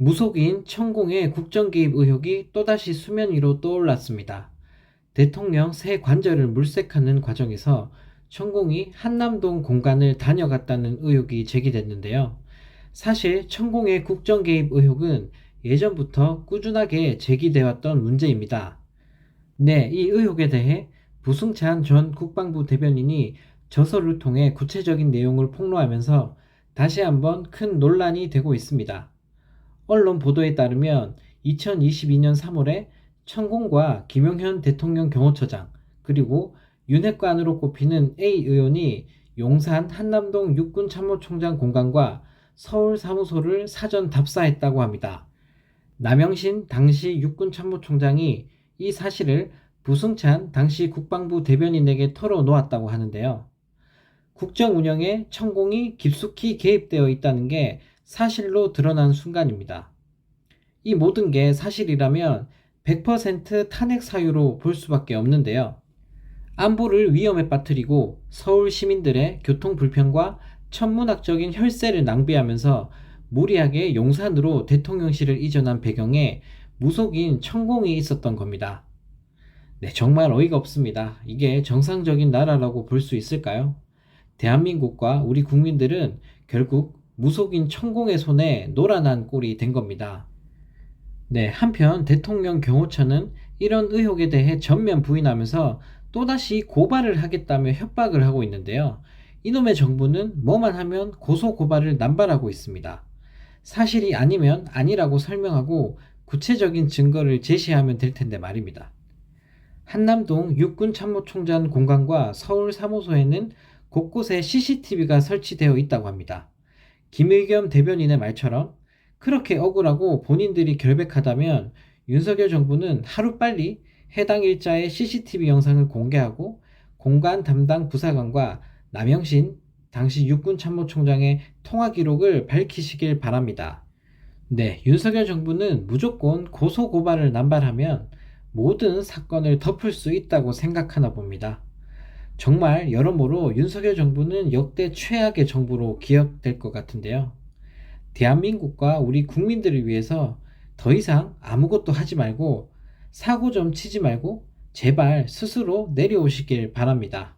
무속인 천공의 국정 개입 의혹이 또다시 수면 위로 떠올랐습니다. 대통령 새 관절을 물색하는 과정에서 천공이 한남동 공간을 다녀갔다는 의혹이 제기됐는데요. 사실 천공의 국정 개입 의혹은 예전부터 꾸준하게 제기돼 왔던 문제입니다. 네, 이 의혹에 대해 부승찬 전 국방부 대변인이 저서를 통해 구체적인 내용을 폭로하면서 다시 한번 큰 논란이 되고 있습니다. 언론 보도에 따르면 2022년 3월에 천공과 김용현 대통령 경호처장 그리고 윤핵관으로 꼽히는 A 의원이 용산 한남동 육군 참모총장 공간과 서울 사무소를 사전 답사했다고 합니다. 남영신 당시 육군 참모총장이 이 사실을 부승찬 당시 국방부 대변인에게 털어놓았다고 하는데요. 국정 운영에 천공이 깊숙이 개입되어 있다는 게 사실로 드러난 순간입니다. 이 모든 게 사실이라면 100% 탄핵 사유로 볼 수밖에 없는데요. 안보를 위험에 빠뜨리고 서울 시민들의 교통 불편과 천문학적인 혈세를 낭비하면서 무리하게 용산으로 대통령실을 이전한 배경에 무속인 천공이 있었던 겁니다. 네, 정말 어이가 없습니다. 이게 정상적인 나라라고 볼 수 있을까요? 대한민국과 우리 국민들은 결국 무속인 천공의 손에 노란한 꼴이 된 겁니다. 네, 한편 대통령 경호처는 이런 의혹에 대해 전면 부인하면서 또다시 고발을 하겠다며 협박을 하고 있는데요. 이놈의 정부는 뭐만 하면 고소 고발을 남발하고 있습니다. 사실이 아니면 아니라고 설명하고 구체적인 증거를 제시하면 될 텐데 말입니다. 한남동 육군 참모총장 공간과 서울 사무소에는 곳곳에 CCTV가 설치되어 있다고 합니다. 김의겸 대변인의 말처럼 그렇게 억울하고 본인들이 결백하다면 윤석열 정부는 하루빨리 해당 일자의 CCTV 영상을 공개하고 공간 담당 부사관과 남영신 당시 육군참모총장의 통화 기록을 밝히시길 바랍니다. 네, 윤석열 정부는 무조건 고소고발을 남발하면 모든 사건을 덮을 수 있다고 생각하나 봅니다. 정말 여러모로 윤석열 정부는 역대 최악의 정부로 기억될 것 같은데요. 대한민국과 우리 국민들을 위해서 더 이상 아무것도 하지 말고 사고 좀 치지 말고 제발 스스로 내려오시길 바랍니다.